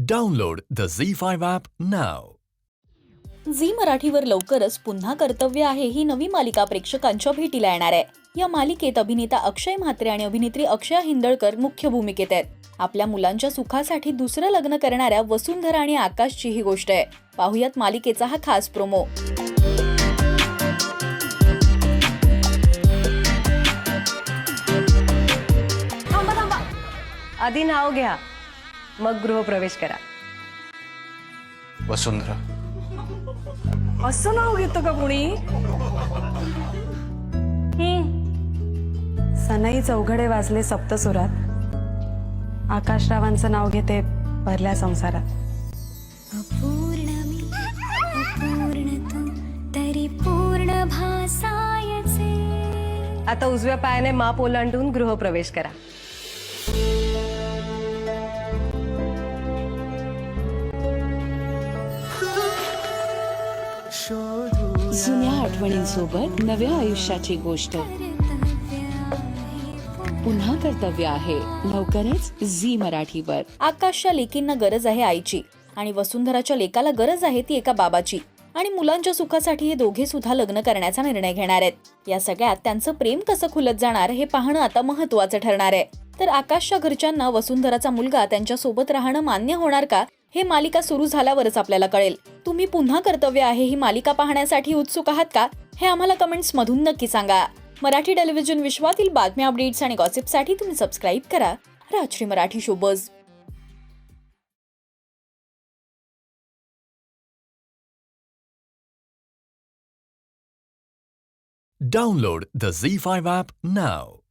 Download the Z5 app now. Zee मराठीवर लवकरच पुन्हा कर्तव्य आहे ही नवी मालिका प्रेक्षकांच्या भेटीला येणार आहे. या मालिकेत अभिनेता अक्षय म्हात्रे आणि अभिनेत्री अक्षया हिंदळकर मुख्य भूमिकेत आहेत. आपल्या मुलांच्या सुखासाठी दुसरं लग्न करणाऱ्या वसुंधरा आणि आकाशची ही गोष्ट आहे. पाहुयात मालिकेचा हा खास प्रोमो. थांबा थांबा. आधी नाव घ्या. मग गृहप्रवेश करा. वसुंधरा. असं नाव घेतं का कुणी? सनई चौघडे वाजले सप्तसुरात आकाशरावांचं नाव घेते भरल्या संसारात. आता उजव्या पायाने माप ओलांडून गृहप्रवेश करा. जुन्या आठवणींसोबत नव्या आयुष्याची गोष्ट. पुन्हा कर्तव्य आहे लवकरच झी मराठीवर. आकाशच्या लेकींना गरज आहे आईची आणि वसुंधराच्या लेकाला गरज आहे ती एका बाबाची. आणि मुलांच्या सुखासाठी हे दोघे सुद्धा लग्न करण्याचा निर्णय घेणार आहेत. या सगळ्यात त्यांचं प्रेम कसं खुलत जाणार हे पाहणं आता महत्वाचं ठरणार आहे. तर आकाशच्या घरच्यांना वसुंधराचा मुलगा त्यांच्यासोबत राहणं मान्य होणार का हे मालिका सुरू झाल्यावरच आपल्याला कळेल. तुम्ही पुन्हा कर्तव्य आहे ही मालिका पाहण्यासाठी उत्सुक आहात का? हे आम्हाला कमेंट्स मधून नक्की सांगा. मराठी टेलिव्हिजन विश्वातील बातम्या, अपडेट्स आणि गॉसिपसाठी तुम्ही सबस्क्राईब करा. Rajshri Marathi showbiz Download the Z5 app now.